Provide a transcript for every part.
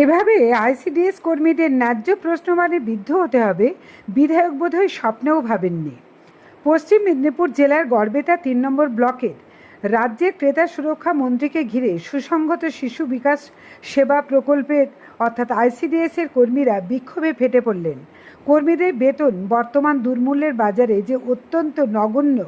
এভাবে আইসিডিএস কর্মীদের ন্যায্য প্রশ্নমানে বিদ্ধ হতে হবে, বিধায়ক বোধহয় স্বপ্নেও ভাবেননি। পশ্চিম মেদিনীপুর জেলার গড়বেতা তিন নম্বর ব্লকের রাজ্যের ক্রেতা সুরক্ষা মন্ত্রীকে ঘিরে সুসংগত শিশু বিকাশ সেবা প্রকল্পের অর্থাৎ আইসিডিএস এর কর্মীরা বিক্ষোভে ফেটে পড়লেন। কর্মীদের বেতন বর্তমান দুর্মূল্যের বাজারে যে অত্যন্ত নগণ্য,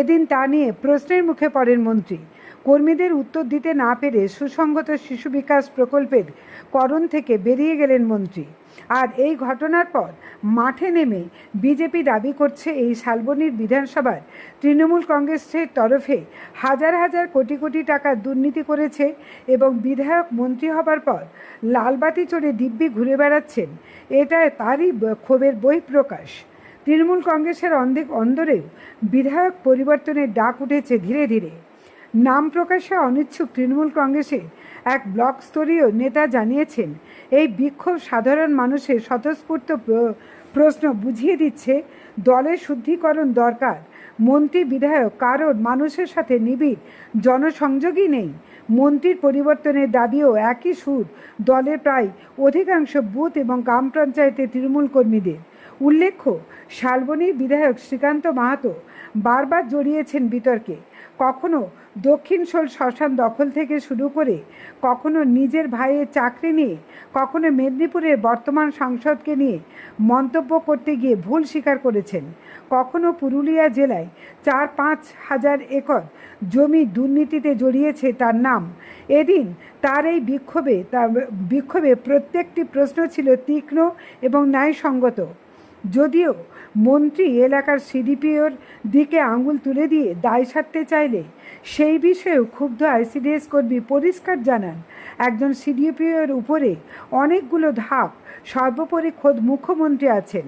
এদিন তা নিয়ে প্রশ্নের মুখে পড়েন মন্ত্রী। কর্মীদের উত্তর দিতে না পেরে সুসংগত শিশু বিকাশ প্রকল্পের করণ থেকে বেরিয়ে গেলেন মন্ত্রী। আর এই ঘটনার পর মাঠে নেমে বিজেপি দাবি করছে এই শালবনির বিধানসভার তৃণমূল কংগ্রেসের তরফে হাজার হাজার কোটি কোটি টাকা দুর্নীতি করেছে এবং বিধায়ক মন্ত্রী হবার পর লালবাতি চড়ে দিব্যি ঘুরে বেড়াচ্ছেন। এটা তারই ক্ষোভের বহিঃপ্রকাশ। তৃণমূল কংগ্রেসের অন্ধে, অন্দরেও বিধায়ক পরিবর্তনের ডাক উঠেছে ধীরে ধীরে। নাম প্রকাশে অনিচ্ছুক তৃণমূল কংগ্রেসের এক ব্লক স্তরীয় নেতা জানিয়েছেন, এই বিক্ষোভ সাধারণ মানুষের স্বতঃস্ফূর্ত প্র- প্রশ্ন বুঝিয়ে দিচ্ছে দলের শুদ্ধিকরণ দরকার। মন্ত্রী, বিধায়ক কারণ মানুষের সাথে নিবিড় জনসংযোগই নেই। মন্ত্রীর পরিবর্তনের দাবিও একই সুর দলের প্রায় অধিকাংশ বুথ এবং গ্রাম পঞ্চায়েতের তৃণমূল কর্মীদের। উল্লেখ্য শালবনীর বিধায়ক শ্রীকান্ত মাহাতো বারবার জড়িয়েছেন বিতর্কে। কখনো দক্ষিণ শোল শ্মশান দখল থেকে শুরু করে, কখনো নিজের ভাইয়ের চাকরি নিয়ে, কখনো মেদিনীপুরের বর্তমান সাংসদকে নিয়ে মন্তব্য করতে গিয়ে ভুল স্বীকার করেছেন। কখনো পুরুলিয়া জেলায় চার পাঁচ হাজার একর জমি দুর্নীতিতে জড়িয়েছে তার নাম। এদিন তার এই বিক্ষোভে, তার বিক্ষোভে প্রত্যেকটি প্রশ্ন ছিল তীক্ষ্ণ এবং ন্যায়সঙ্গত। যদিও মন্ত্রী এলাকার সিডিপিওর দিকে আঙুল তুলে দিয়ে দায় সারতে চাইলে সেই বিষয়েও ক্ষুব্ধ আইসিডিএস কর্মী পরিষ্কার জানান, একজন সিডিপিওর উপরে অনেকগুলো ধাপ সর্বোপরি খোদ মুখ্যমন্ত্রী আছেন।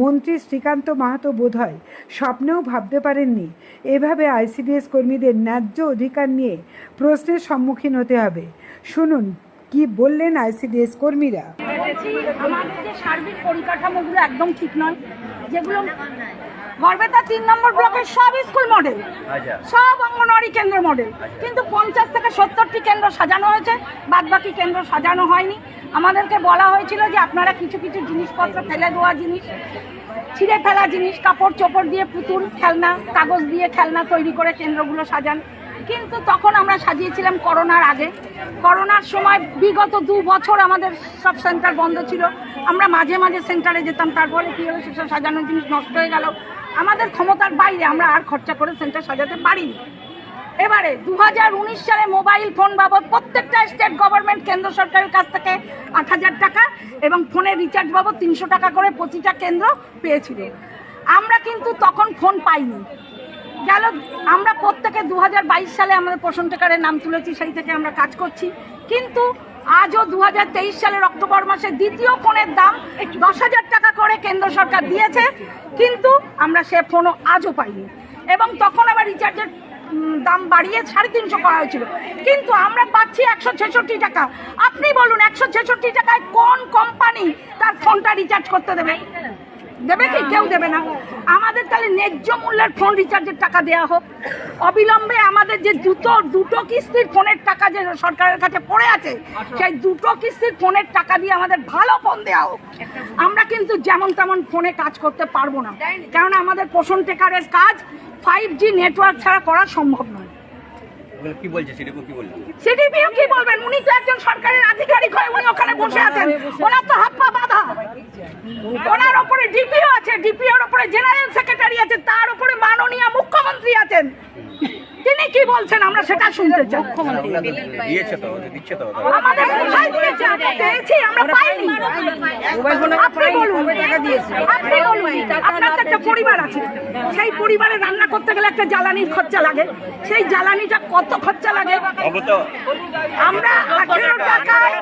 মন্ত্রী শ্রীকান্ত মাহাতো বোধহয় স্বপ্নেও ভাবতে পারেননি, এভাবে আইসিডিএস কর্মীদের ন্যায্য অধিকার নিয়ে প্রশ্নের সম্মুখীন হতে হবে। শুনুন কি বললেন আইসিডিএস কর্মীরা? আমাদের যে সার্বিক পরিকাঠামোগুলো একদম ঠিক নয় যেগুলো গড়বেতা তিন নম্বর ব্লকের সব স্কুল মডেল আচ্ছা। সব অঙ্গনওয়াড়ি কেন্দ্র মডেল কিন্তু পঞ্চাশ থেকে সত্তরটি কেন্দ্র সাজানো হয়েছে বাদ বাকি কেন্দ্র সাজানো হয়নি। আমাদেরকে বলা হয়েছিল যে আপনারা কিছু কিছু জিনিসপত্র ফেলে দেওয়া জিনিস ছিঁড়ে ফেলা জিনিস কাপড় চোপড় দিয়ে পুতুল খেলনা কাগজ দিয়ে খেলনা তৈরি করে কেন্দ্রগুলো সাজান। কিন্তু তখন আমরা সাজিয়েছিলাম করোনার আগে। করোনার সময় বিগত দু বছর আমাদের সব সেন্টার বন্ধ ছিল। আমরা মাঝে মাঝে সেন্টারে যেতাম, তারপরে কী হলো, সেসব সাজানোর জিনিস নষ্ট হয়ে গেল। আমাদের ক্ষমতার বাইরে আমরা আর খরচা করে সেন্টার সাজাতে পারিনি। এবারে দু হাজার উনিশ সালে মোবাইল ফোন বাবদ প্রত্যেকটা স্টেট গভর্নমেন্ট, কেন্দ্র সরকারের কাছ থেকে আট হাজার টাকা এবং ফোনের রিচার্জ বাবদ তিনশো টাকা করে প্রতিটা কেন্দ্র পেয়েছিল আমরা কিন্তু তখন ফোন পাইনি। গেল। আমরা প্রত্যেকে দু হাজার বাইশ সালে আমাদের পোষণ নাম তুলেছি, সেই থেকে আমরা কাজ করছি। কিন্তু আজও দু সালের অক্টোবর মাসে দ্বিতীয় ফোনের দাম দশ হাজার টাকা করে কেন্দ্র সরকার দিয়েছে, কিন্তু আমরা সে ফোনও আজও পাইনি। এবং তখন আবার রিচার্জের দাম বাড়িয়ে সাড়ে তিনশো করা হয়েছিল। কিন্তু আমরা পাচ্ছি একশো ছেষট্টি টাকা। আপনি বলুন, একশো ছেষট্টি টাকায় কোন কোম্পানি তার ফোনটা রিচার্জ করতে দেবে? দেবে কি? কেউ দেবে না। আমাদের তাহলে ন্যায্য মূল্যের ফোন রিচার্জের টাকা দেওয়া হোক। অবিলম্বে আমাদের যে দুটো দুটো কিস্তির ফোনের টাকা যে সরকারের কাছে পড়ে আছে সেই দুটো কিস্তির ফোনের টাকা দিয়ে আমাদের ভালো ফোন দেওয়া হোক। আমরা কিন্তু যেমন তেমন ফোনে কাজ করতে পারব না। কারণ আমাদের পোষণ টেকারের কাজ ফাইভ জি নেটওয়ার্ক ছাড়া করা সম্ভব নয়। কি বলছে? সেটুকু কি বলল? সিডিপিও কি বলবেন? উনি তো একজন সরকারের আধিকারিক হয়ে উনি ওখানে বসে আছেন। ওনার তো হাত পা বাঁধা। ওনার ওপরে ডিপিও আছে ডিপিওর ওপরে জেনারেল সেক্রেটারি আছে তার উপরে মাননীয় মুখ্যমন্ত্রী আছেন। তিনি কি বলছেন? আমরা সেটা শুনতে চাই। ওগুলো দিয়েছে তো দিচ্ছে তো আমাদের। কোথায় দিয়েছে? আমরা পেয়েছি আমরা পাইনি। আপনি বলুন। আপনি বলুন। আপনার একটা পরিবার আছে সেই পরিবারে রান্না করতে গেলে একটা জ্বালানির খরচা লাগে সেই জ্বালানিটা কত খরচা লাগে আমরা আঠেরো টাকায়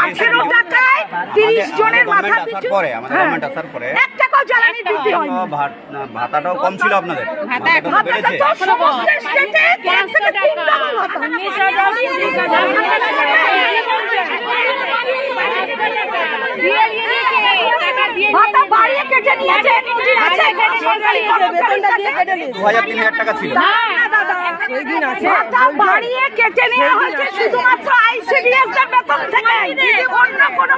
আঠেরো টাকায় তিরিশ জনের মাথা পিছু হ্যাঁ, এক টাকাও জ্বালানি হয় ভাতাটাও কম ছিল আপনাদের ভাতা। ভাতা বাড়িয়ে কেটে নিয়েছে আছে দু হাজার তিন হাজার টাকা ছিল বাড়িয়ে কেটে নেওয়া হয়েছে শুধুমাত্র আইসিডিএস এর বেতন থেকে অন্য কোনো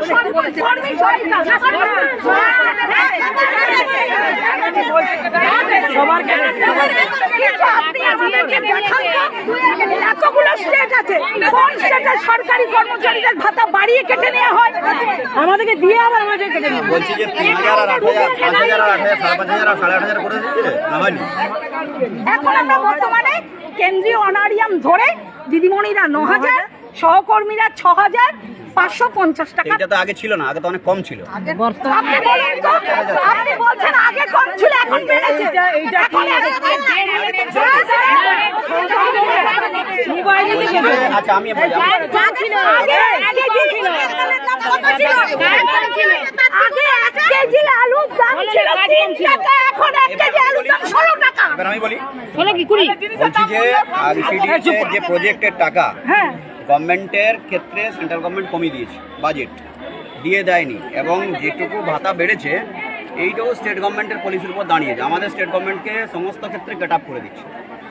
কর্মী সহায়তা এতগুলো স্টেট আছে। কোন স্টেটে সরকারি কর্মচারীদের ভাতা বাড়িয়ে কেটে নেওয়া হয়? আমাদেরকে দিয়ে আবার আমাদের কেটে নেওয়া বলছি যে তিন হাজার আর আট হাজার পাঁচ হাজার আর আট হাজার সাড়ে পাঁচ হাজার আর সাড়ে আট হাজার করে দিচ্ছে? না হয়নি। এখন আমরা বর্তমানে কেন্দ্রীয় অনারিয়াম ধরে দিদিমণিরা ন হাজার সহকর্মীরা ছ হাজার পাঁচশো পঞ্চাশ টাকা এইটা তো আগে ছিল না আগে তো অনেক কম ছিল আপনি বলেন তো, আপনি বলছেন আগে কম ছিল এখন বেড়েছে এখন আচ্ছা আমি বলি, আমি- আগে ছিল? কত ছিল? আগে এক কেজি আলুর দাম ছিল তিন টাকা এখন এক কেজি আলুর দাম ষোলো টাকা এবার আমি বলি বলছি যে আইসিডিএস যে প্রজেক্টের টাকা হ্যাঁ গভর্নমেন্টের ক্ষেত্রে সেন্ট্রাল গভর্নমেন্ট কমিয়ে দিয়েছে বাজেট দিয়ে দেয়নি। এবং যেটুকু ভাতা বেড়েছে এইটাও স্টেট গভর্নমেন্টের পলিসির উপর দাঁড়িয়েছে। আমাদের স্টেট গভর্নমেন্টকে সমস্ত ক্ষেত্রে গেট আপ করে দিচ্ছে।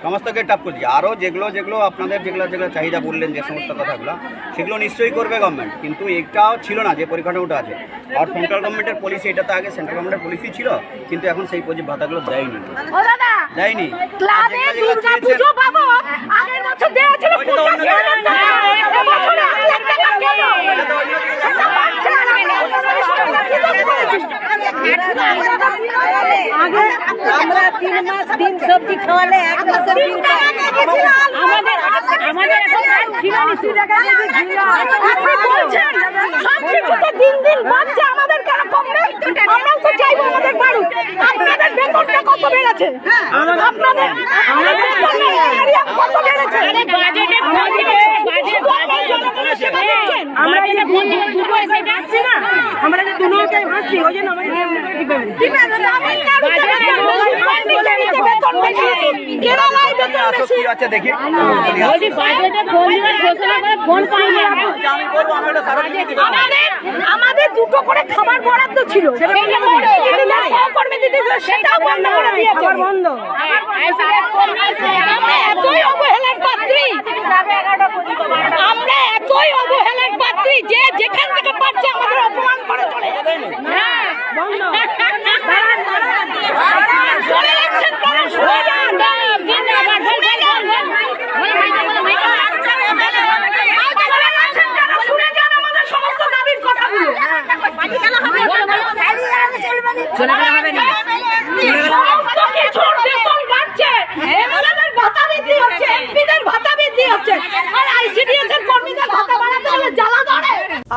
সমস্ত গেট আপ করে দিচ্ছে। আরও যেগুলো যেগুলো আপনাদের যেগুলো যেগুলো চাহিদা বললেন যে সমস্ত কথাগুলো সেগুলো নিশ্চয়ই করবে গভর্নমেন্ট কিন্তু এটাও ছিল না যে পরিকাঠামোটা আছে। আর সেন্ট্রাল গভর্নমেন্টের পলিসি এটা তো আগে সেন্ট্রাল গভর্নমেন্টের পলিসি ছিল কিন্তু এখন সেই প্রজেক্ট ভাতাগুলো দেয়নি। দেয়নি ক্লাবে আর যেগুলো দুর্গা চেয়েছেন- পুজো পাবো আগের বছর দেওয়া ছিল ওইটা তো অন্য পঞ্চাশ হাজার টাকা এবছর এক লাখ টাকা কেন? সেটা পাচ্ছে না। আগে আমরা তিন মাস দিন সবজি খাওয়ালে এক আলু। আমাদের আমাদের এখন আর ছিল না তিন টাকা কেজি ঘি আপনি বলছেন সব কিছুতে দিন দিন বাড়ছে আমাদের কেন কমবে আমরাও তো চাইব আমাদের বাড়ুক আপনাদের বেতনটা কত বেড়েছে আপনাদের আমাদের বেতনটা কত বেড়েছে বাজেটে বাজেটে বাজেট আমরা যে বন্ধু দু পয়সা পাচ্ছি না আমরা যে দু নৌকায় ভাসছি ওই জন্য আমাদের কেমন করে দিবে আচ্ছা, কি আছে দেখি বলছি বাজেটে বন্ধুরা ঘোষণা করে ফোন আমরা আচ্ছা, আমি বলব আমি একটা সার্টিফিকেট দিতে পারব। আমাদের দুটো করে খাবার বরাদ্দ ছিল সেটাও বন্ধ করে দিয়েছে বন্ধ আমরা এতই অবহেলার পাত্রী আমরা এতই অবহেলার পাত্রী যে যেখান থেকে পাচ্ছে আমাদের অপমান করে চলে যাবে চলে যাচ্ছেন কেন? শুনে যান। শুনে যান। চলে যাচ্ছেন কেন? শুনে যান আমাদের সমস্ত দাবির কথাগুলো। সমস্ত কিছুর বেতন বাড়ছে। MLA দের ভাতা বৃদ্ধি হচ্ছে, MP দের ভাতা বৃদ্ধি হচ্ছে। আর ICDS এর কর্মীদের ভাতা বাড়াতে হলে জ্বালা ধরে।